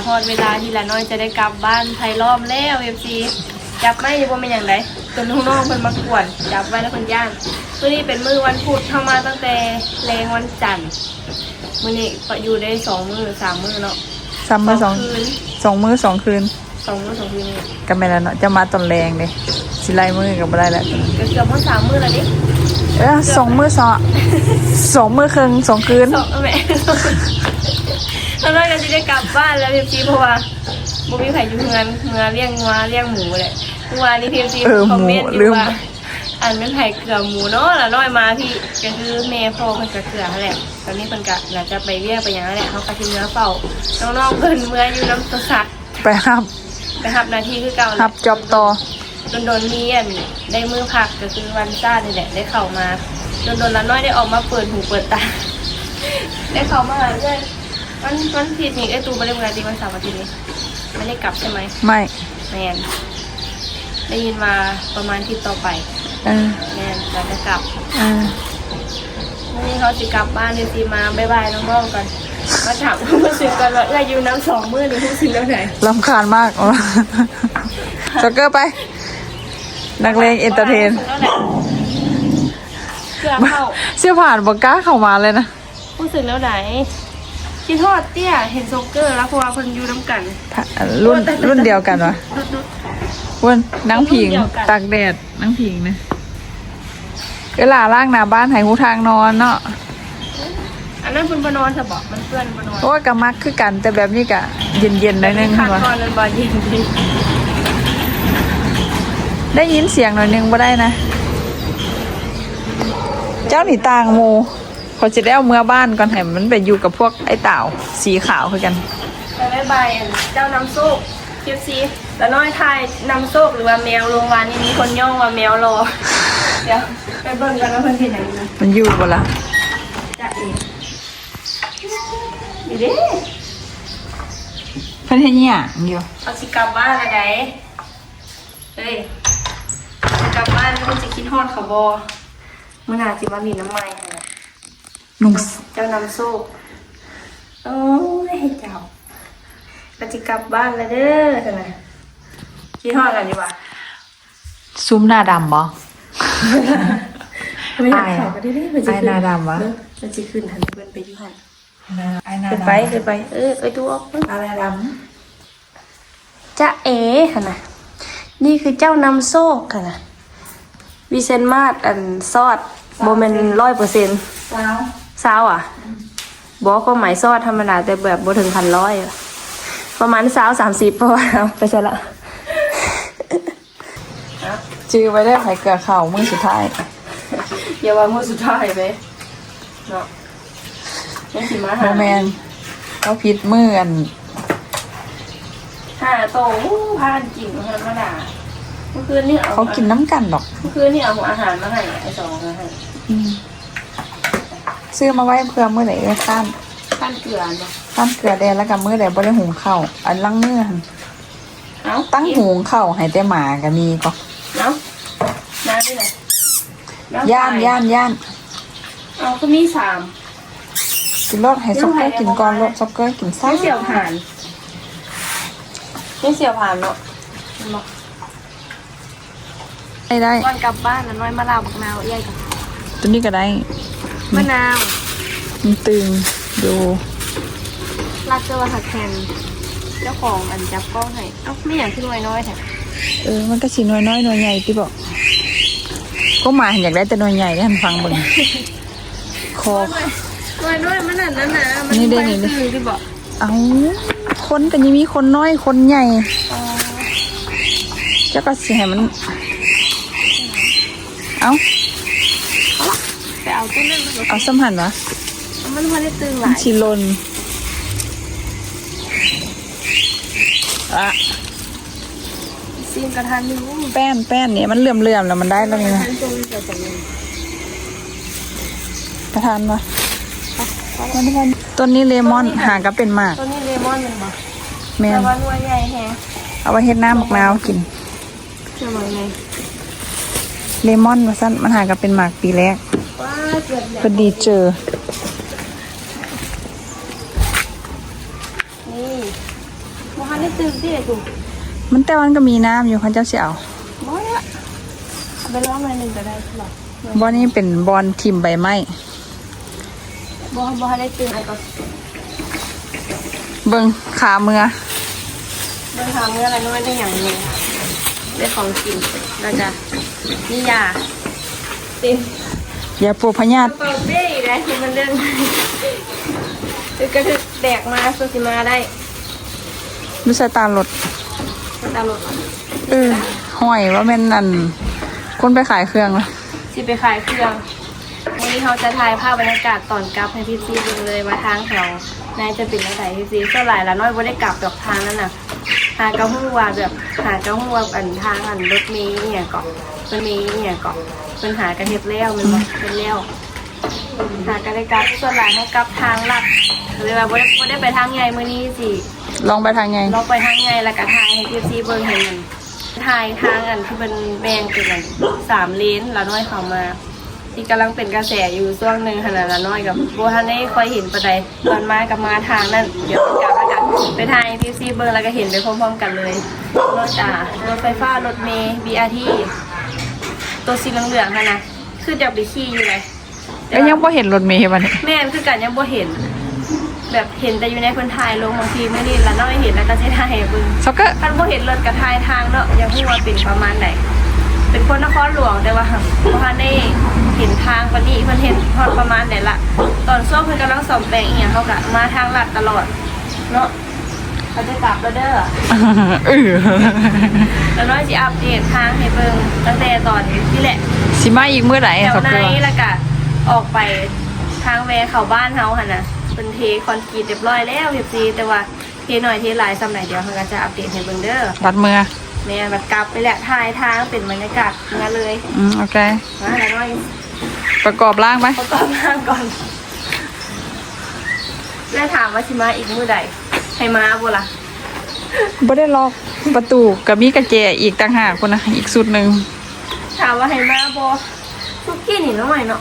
วันนี้ก็ฮอดเวลาที่ละน้อยจะได้กลับบ้านไทยรอบแล้วเอฟซีจับไม่ดีว่าเป็นอย่างไรจนน้องๆเพิ่นมากวนจับไว้แล้วเพิ่นย่างมื้อนี้เป็นมื้อวันพุธเข้ามาตั้งแต่แรงวันจันทร์มื้อนี้ก็อยู่ได้สองมื้อสามมื้อเนาะสามมือสองคืนสองมือสองคืนสองมื้อสองคืนนี่กันไปแล้วเนาะจะมาตอนแรงเลยสิไลมือกับบ่ได้แล้วก็เกือบมื้อสามมื้อแล้วดิเออสองมือสองสองมือครึ่งสองคืนสองแม่ แล้วเราก็จะได้กลับบ้านแล้วพีพีเพราะว่าบุมีไผ่อยู่เมืองเมืองเลี้ยงงัวเลี้ยงหมูเลยเมื่อวานนี้พีพีเออคหอมมูเมนต์อลืยู่ม ว่าอันเป็นไผ่เกลือหมูเนาะแล้วน้อยมาพี่ก็คือเมย์พ่อเพิ่นก็เกลือนั่นแหละตอนนี้เพิ่นก็อยากจะไปเรียกไปอย่างนั้นแหละเขาก็สิเนื้อเฝ้าน้องๆเพิ่นเมื่ออยู่น้ำตกสักไปหับไปหับหนาทีคือเก่าแหละ หับจอบต่อ โดนโดนๆมีอันได้มือพักก็คือวันจ้านี่แหละได้เข้ามาโดนโดนๆแล้วน้อยได้ออกมาเปิดหูเปิดตา ได้เข้ามาหาเรื่อย วันวันผิดนี่ไอ้ตูไม่ได้เมื่อตีวันเสาร์อาทิตย์นี้ไม่ได้กลับใช่ไหมไม่แมนได้ยินมาประมาณที่ต่อไปเออแมนเราจะกลับเออวันนี้เขาจะกลับบ้านเดี๋ยวตีมาบายบายน้องๆกันมาถามความรู้สึกกันว่าเอ้ยอยู่น้ำสองมื้อนี่รู้สึกแล้วไหนลำคาญมากจ็อกเกอร์ไป นักเลงเอนเตอร์เทนรู้สึกแล้วแหละเกือบเข้าเสื้อผ่านบอกกล้าเข้ามาเลยนะรู้สึกแล้วไหน คิดทอดเตี้ยเห็นโซกเกอร์แล้วเพราะว่าคนอยู่น้ำกันรุ่นรุ่นเดียวกันวะดุดวันนังผิงรุ่นเดียวกันตากแดดนังผิงนะเวลาล่างหน้าบ้านใหายหูทางนอนเนาะๆอันนั้นเป็นบนอนสบอกมันเพื่อนบนอนเพราะว่ากะมักคือกันแต่แบบนี้กะเย็นเย็นๆหน่อยนึงขาดวะตอนมันบอลยิงดีได้ยินเสียงหน่อยนึงบ่ได้นะ เจ้าหนีต่างหมู เขาจะได้เอาเมื่อบ้านก่อนให้มันไปอยู่กับพวกไอ้เต่าสีขาวคือกันไปบายบายอันเจ้าน้ำโซกเคียบซีแล้วน้อยทายน้ำโซกหรือว่าแมวโรงพยาบาลนี่มีคนย่องว่าแมวรอ เดี๋ยวไปเบิ่งกันว่าเพิ่นเป็นอย่างนี้มันอยู่บ่ละจะเองดีเด้เพิ่นเฮ็ดหยังอยู่เอาสิกลับบ้านอะไรเฮ้ยจะกลับบ้านคุณจะคิดฮอดเขาบอเมื่อหนาสิมาลีน้ำไม้ให้นะ นุ่งเจ้านำโซ่โอ้ยเจ้าก็จะกลับบ้านแล้วเด้อท่านนะคิดฮอดกันดีกว่าซุ้มหน้าดำบ่ไม่อยากเขาก็ได้ได้มันจะอายขึ้นหน้าดำวะเนอะมันจะขึ้นทันเพื่อนไปอยุ่หันไอ้หน้าขึ้นดำไปขึ้นไปเออเอ้ยดูออกเพิ่นอะไรดจ้าเอ๋ค่ะนะนี่คือเจ้านำโซ่ค่ะนะวิเซนมาดอันซอดโบเมนร้อยเปอร์เซ็นต์ำว้าว ซาวอะ บอกก็หมายซอดธรรมดาแต่แบบบ่ถึงพันร้อยอะประมาณซาวสามสิบเพราะว่าเอาไปใช่ละจื้อไว้ได้ไผเกลือเข่ามือสุดท้ายอย่าว่ามือสุดท้ายไปเนาะยังสิมาโมหาแมนเขาผิดมืออันหาโตอู้พานกินธรรมดาเมื่อคืนนี่เอาเขากินน้ำกันดอก เมื่อคืนนี่เอาอาหารมาให้ไอ้สองมาให้อืม ซื้อมาไว้เพื่อมือไหนก็ข้ามข้านเกลือเนาะข้ามเกลือแดงแล้วกับมือไหนบ่ได้หุงข้าวอันลังมือหั่นเอ้าตั้งหุงข้าวให้แต่หมาก็มีก็เอ้าน้ำนี่ไหนำย่านไปย่านย่านเอาก็มีสามกินรสให้ซ็อกเกอร์กินก่อนรสซ็อกเกอร์กินซ่าไม่เสี่ยวผ่านไม่เสี่ยวผ่านเนาะเห็นบ่ได้ได้ก่อนกลับบ้านแล้วน้อยมะนาวบักนาวเอี้ยกับตัวนี้ก็ได้ มะนาวมันตึงดูลาดเจอว่าหักแทนเจ้าของอันจับกล้องให้ เอ้าไม่อย่างที่น้อยน้อยแท้เออ มันก็สีน้อยน้อยๆหน่วยใหญ่ที่บอกก็หมาอยากได้แต่หน่วยใหญ่ได้หันฟังเบิ่งคอน้อยน้อยมันนั่นนั่นนะมันี่ได้นี่ไปซื้อที่บอกเอาคนกันยังมีคนน้อยคนใหญ่เจ้าก็สิให้มัน เอาแต่ เอาต้นนั้นมันก็เอาสมหันวะมันไม่ได้ตึงหมัลานยชิลนอะซีนกระทานนึงแป้นแป้นเนี่ยมันเหลื่อมเลื่อมๆแล้วมันได้แล้วนี่นะมันตรงนี้เกิดจากนี้กระทานวะมันมันต้นนี้เลมอนหาก็เป็นหมากต้นนี้เลมอนมันบ่แม่แต่นว่าหน่วยใหญ่แฮะเอาไว้เฮ็ดน้ำมะนาวกินเชื่อมั้ยไงเลมอนว่าสั้นมันหาก็เป็นหมากปีแรก พอดีเจอ นี่บ่ฮันได้ตื่นที่ไหนกูมันแต่วันก็มีน้ำอยู่คันเจ้าเสียวบอละไปร้องอะไรหนึ่งก็ได้หรอบอนี้เป็นบอลทิมใบไม้บอบอได้ตื่นอะไรก็เบิงขาเมือเบิงขาเมืออะไรก็ไม่ได้อย่างนี้ได้ของกินนะจ๊ะนี่ยาเต็ม อย่าปลูกพญาติเปิดเบ้อีกแล้วคือมันเดินคือกระทึกแดกมาสุสิมาได้ดูสายตาหลดตามรถเออห้อยว่าแม่นอันคนไปขายเครื่องละสิไปขายเครื่องวันนี้เขาจะถ่ายภาพบรรยากาศตอนกลับให้พี่ซีดูเลยว่าทางเขานายจะเป็นยังไงพี่ซีเท่าไหร่ละน้อยบ่ได้กลับดอกทางนั้นน่ะ หากระหู้ว่าแบบหากระหู้ว่าอันทางอันรถเมล์เนี่ยเกาะมันมีเนี่ยเกาะเป็นหากระเทียบแล้วมันบอกเป็นแล้วหากระได้กลับส่วนหลายเขากลับทางลัดเลยว่าบ่ได้บ่ได้ไปทางใหญ่มื้อนี้สิลองไปทางไงเราไปทางใหญ่แล้วก็ทายให้พี่ซีเบิ่งเห็นมันทายทางอันที่เป็นแบ่งเป็นอันสามเลนแล้วน้อยเข้ามาที่กำลังเป็นกระแสอยู่ช่วงหนึ่งขนาดละน้อยกับโบทันได้คอยเห็นประใดตอนมากับมาทางนั่นเดี๋ยวกลับ ไปทางพีซีเบอร์แล้วก็เห็นไปพร้อมๆกันเลยรถจ่ารถไฟฟ้ารถเมย์บีอาร์ทีตัวสีเหลืองๆค่ะนะคือจะไปขี่อยู่เลยแล้วยังพอเห็นรถเมย์วันนี้แม่นคือกันยังบ่เห็น แบบเห็นแต่อยู่ในคนถ่ายลงบางทีไม่ได้ละน้อยเห็นแล้วก็จะถ่ายให้เบิ่งเขาก็ท่านบ่เห็นรถกับทายทางเนาะยังพูดว่าเป็นประมาณไหนเป็นคนนครหลวงแต่ว่าหั้นบ่ทันได้เห็นทางปานนี้เพิ่นเห็นพอดประมาณไหนละตอนช่วงเพิ่นกำลังซ่อมแปลงอีหยังเขาก็มาทางลัดตลอด เนาะเขาจะกลับแล้วเด้อเออแล้วน้อยสิอัปเดตทางให้เบิ่งตั้งแต่ตอนที่แหละสิมาอีกเมื่อไหร่แถวเขาในเกลือแล้วก็ออกไปทางแวเข้าบ้านเฮาหั่นน่ะเป็นเทคอนกรีตเรียบร้อยแล้วเรียบซีแต่ว่าเทหน่อยเทหลายสำไหนเดียวเขาก็จะอัปเดตให้เบิ่งเด้อรัดเมือแม่บัดกลับไปแหละถ่ายทางเป็นบรรยากาศงานเลยอืมโอเคมาแล้วน้อยประกอบร่างไปประกอบร่างก่อนแม่ถามว่าชิมาอีกมื้อใด ให้มาบ่ล่ะบ่ได้ล็อกประตูกับมีกระเจอีกต่างหากคนนะอีกสุดหนึ่งถามว่าให้มาบ่ทุกกี้นี่น้อยเนาะ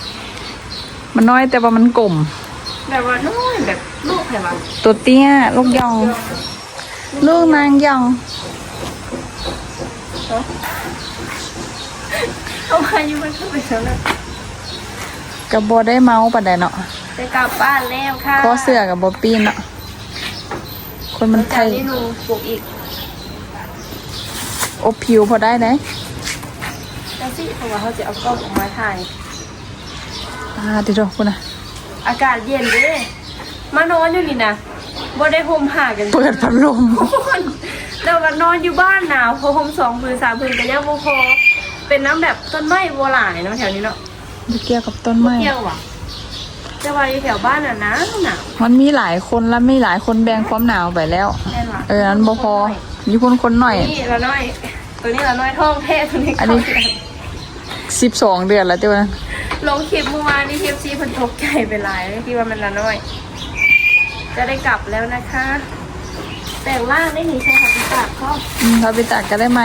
มันน้อยแต่ว่ามันกลมแบบว่าน้อยแบบลูกแบบว่าตัวเตี้ยลูกยอง ลูกนางยองเอามาอยู่มันก็ไปแล้วนะกับบได้เมาปานใดเนาะจะกลับบ้านแล้วค่ะคอเสือกับบปีนเนาะ คนมันไทจากยนี้หนูปลูกอีกอบผิวพอได้ไหมแล้วสิเพราะว่าเขาจะเอากล้องออกมาถ่ายอ่าติดดอกคุณนะอากาศเย็นเด้มานอนอยู่นี่นะบ่ได้ห่มผ้ากันเปิดพัดลมคนเราก็นอนอยู่บ้านหนาวพอห่มสองพื้นสามพื้นกันยังบ่พอเป็นน้ำแบบต้นไม้บัวหลายเนาะแถวนี้เนาะไม่เกี่ยวกับต้นไม้เที่ยวอะ จะว่าอยู่แถวบ้านอะนะหนาวมันมีหลายคนแล้วมีหลายคนแบ่งความหนาวไปแล้ว แน่นว่ะเออนั้นบ่พอมีคนคนหน่อย นี่ละน้อย ตัวนี้ละน้อยท้องแท้ตัวนี้อันนี้ เข้าเดือนสิบสองเดือนแล้วเจ้านะลงคลิปเมื่อวานนี่เทปซีเพิ่นตกใจไปหลายคิดว่ามันละน้อย จะได้กลับแล้วนะคะ แต่งร่างได้หนีใช่ค่ะพี่ตากก็อืมเราไปตัดกันได้ไหม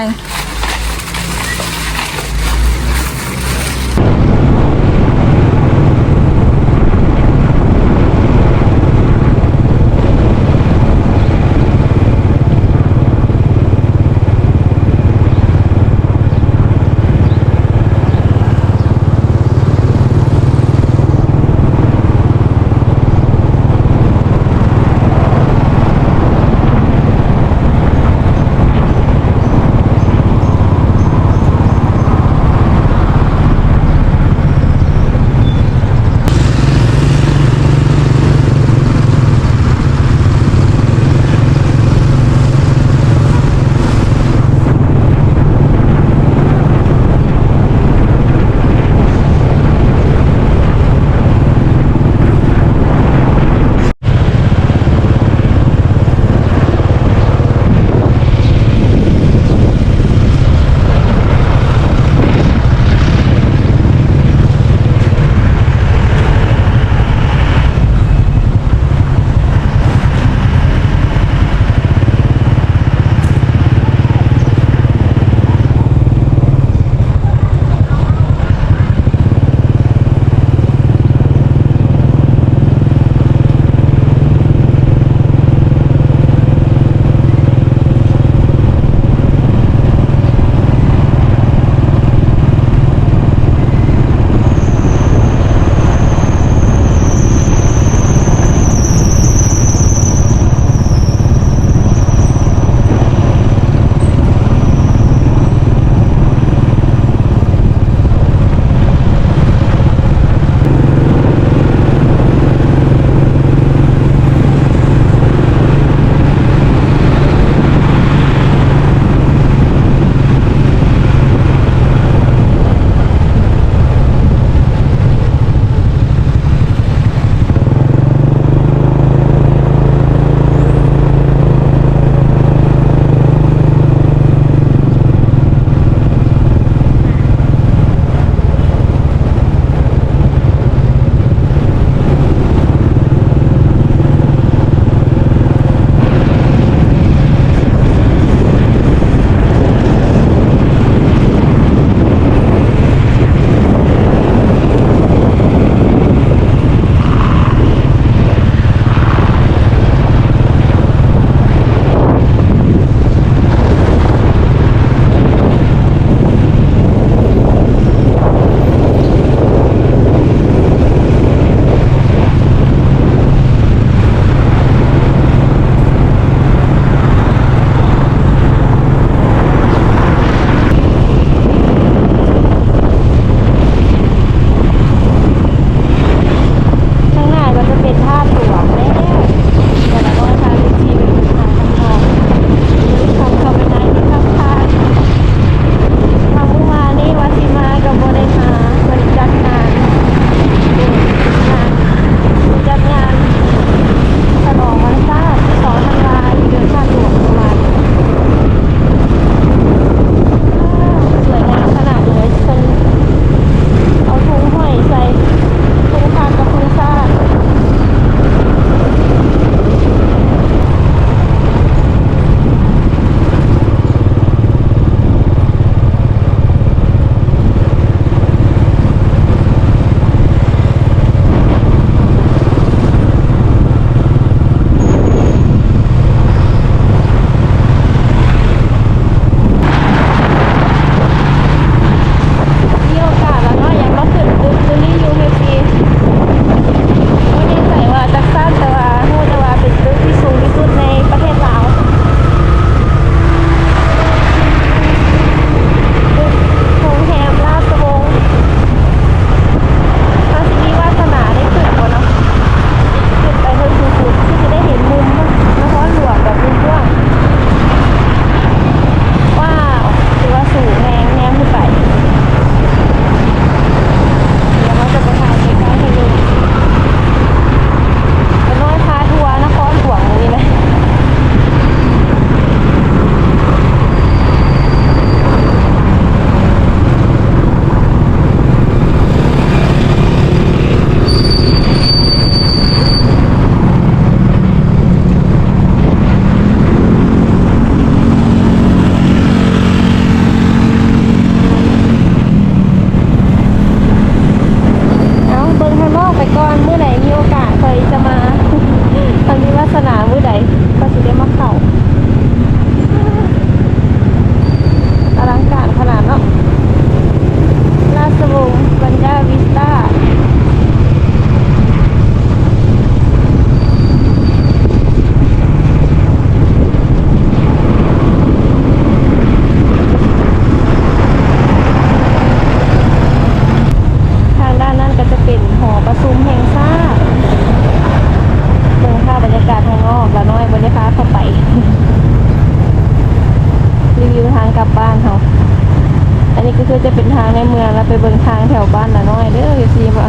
พื่อจะเป็นทางในเมืองแล้วไปเบิ่งทางแถวบ้านหน่อยเด้อซีมา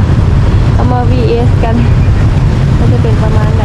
เอามา VS กันก็จะเป็นประมาณไหน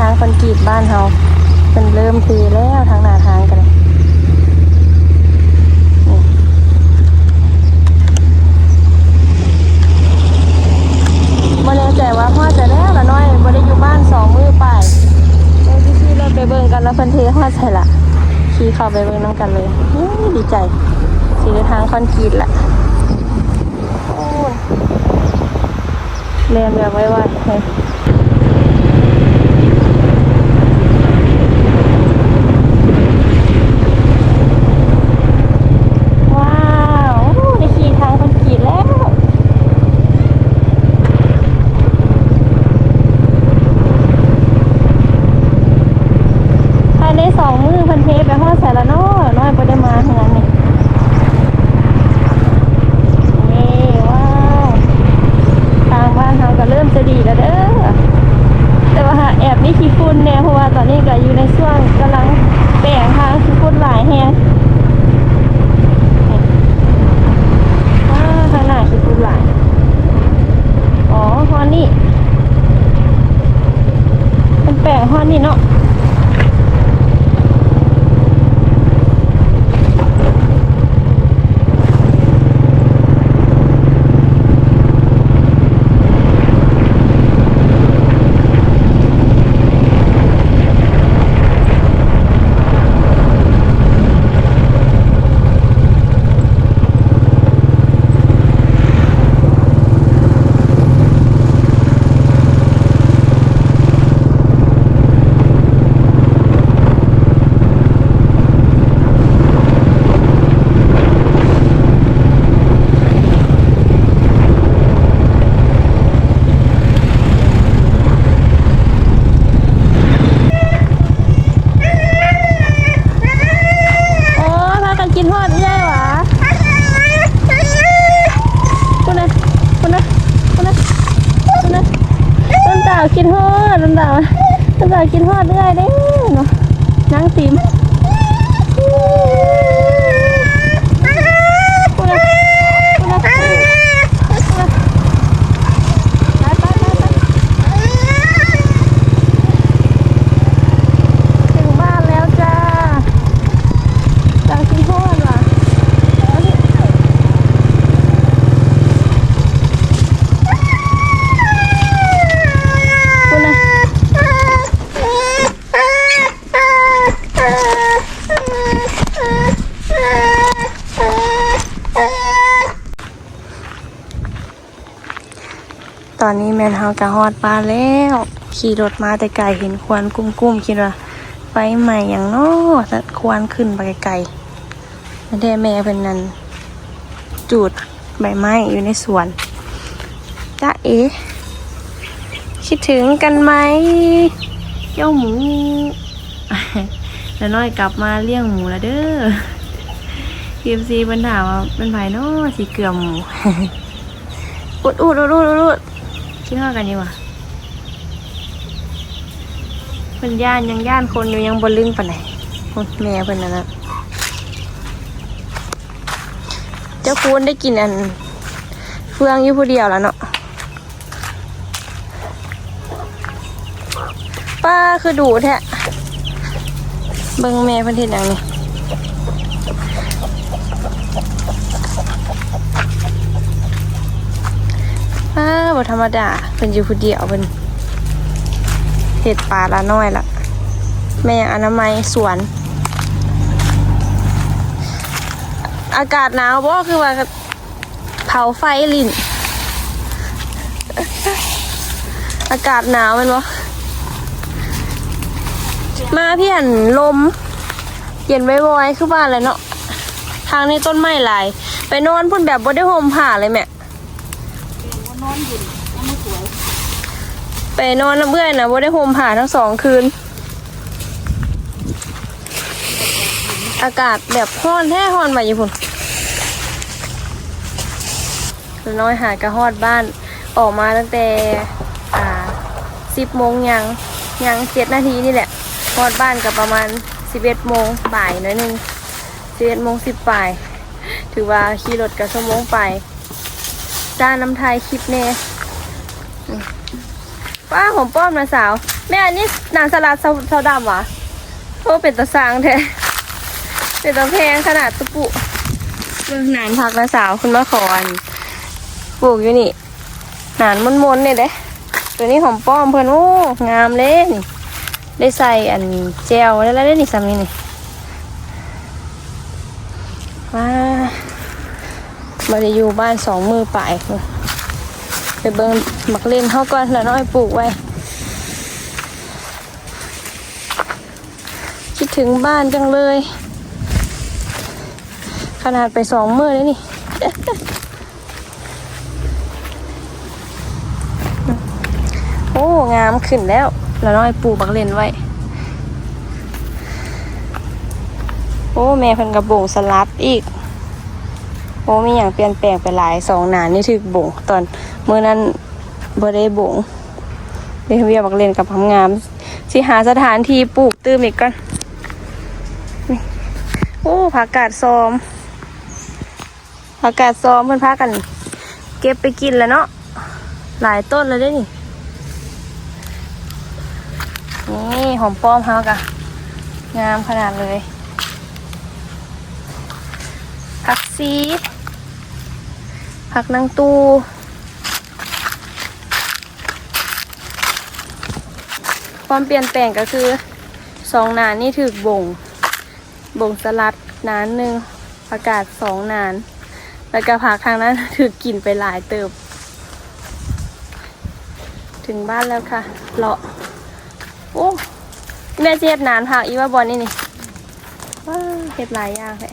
ทางคอนกรีตบ้านเฮาเป็นเริ่มเทแล้วทางหนาทางกันไม่แน่ใจว่าพ่อจะแล้วละน้อยบ่ได้อยู่บ้านสองมือไป่ายเลยพี่ๆเราไปเบิ่งกันแล้วเพิ่นเทพ่อใส่ละขี่เข้าไปเบิ่งน้ำกันเลยดีใจสีทางคอนกรีตละเรียนแบบไวๆ องมือพันเทไปฮอดใส่ละนอ ดปลาแล้ว ขี่รถมาแต่ไกลเห็นควันกุ้มๆคิดว่าไฟใหม่อย่างน้อแต่ควันขึ้นไปไกลๆไม่ได้แม่เป็นนั่นจูดใบไม้อยู่ในสวนจ้าเอ๋คิดถึงกันไหมเจ้าหมูแล้วน้อยกลับมาเลี้ยงหมูแล้วเด้อพีเอ็มซีเพิ่นถามว่าเป็นไผเนาะสีเกลือหมูอุดอุดอุดอุดอุดอุดคิดว่ากันดีกว่า เป็นย่านยังย่านคนอยู่ยังบนลึงปานไหนแม่เพิ่นนั่นนะเจ้าคูณได้กินอัน เฟืองอยู่ผู้เดียวแล้วเนาะป้าคือดูแท้เบิ่งแม่เพิ่นเฮ็ดหยังนี่อ้าบ่ธรรมดาเป็นอยู่ผู้เดียวเป็น เห็ดปลาละน้อยละแม่อนามัยสวน อากาศหนาวบ่คือว่าเผาไฟลิ่น อากาศหนาวมันบ่มาพี่หันลม เย็นไว้ๆคือบ้านเลยเนาะทางนี้ต้นไม้หลาย ไปนอนพุ่นแบบบ่ได้ห่มผ้าเลยแม่ ไปนอนน้ำเบื่อยนะว่าได้โฮมผ่าทั้งสองคืน อากาศแบบห้อนแท้ห้อนไปอยู่พุ่นน้อยหากระฮอดบ้านออกมาตั้งแต่อ่าสิบโมงยังยังเจ็ดนาทีนี่แหละฮอดบ้านกับประมาณสิบเอ็ดโมงบ่ายหน่อยนึงสิบเอ็ดโมงสิบบ่าย ถือว่าขี่รถกับชั่วโมงไปจ้าน้ำไทยคลิปเน่ ป้าผมป้อมนะสาว แม่อันนี้นางสลัดเซาดำวะโอ้เป็นตะสางแท้เป็นตะแพงขนาดตะปุเรื่องนานพักนะสาวคุณมาขอนปลูกอยู่นี่หนานมนๆเนี่ยเด้ตัวนี้หอมป้อมเพื่อนโอ้งามเลยนี่ได้ใส่อันเจลได้แล้วได้นี่ซ้ำนี่นี่ว้ามาจะอยู่บ้านสองมือป่าย ไปเบิ่งมักเล่นเขาก่อนแล้วน้อยปลูกไว้ คิดถึงบ้านจังเลย ขนาดไปสองมือเลยนี่โอ้งามขึ้นแล้วแล้วน้อยปลูกมักเล่นไว้ โอ้แม่เพิ่นกระโบงสลัดอีกโอ้มีอย่างเปลี่ยนแปลงไปหลายสองหนานนี่ถึกบ่งตอน มื่อนั้นบ่ได้บงเรียเวียบักเล่นกับพังงามสิหาสถานที่ปลูกตื้มอีกก่อนโอ้ผักกาดซอมผักกาดซอมเพิ่อนพากัน เก็บไปกินแล้วเนาะหลายต้นเลยได้อนี่นี่หอมป้อมเฮากะงามขนาดเลยผักซีผักนางตู ความเปลี่ยนแปลงก็คือสองนานนี่ถือบ่ง บ่งสลัดนานหนึ่งประกาศสองนาน แล้วก็ผักทางนั้นถือกินไปหลายเติบ ถึงบ้านแล้วค่ะเลาะโอ้แม่เจ็ดนานผักอีว่าบอลนี่นี่ว้าเห็ดหลายอย่างเลย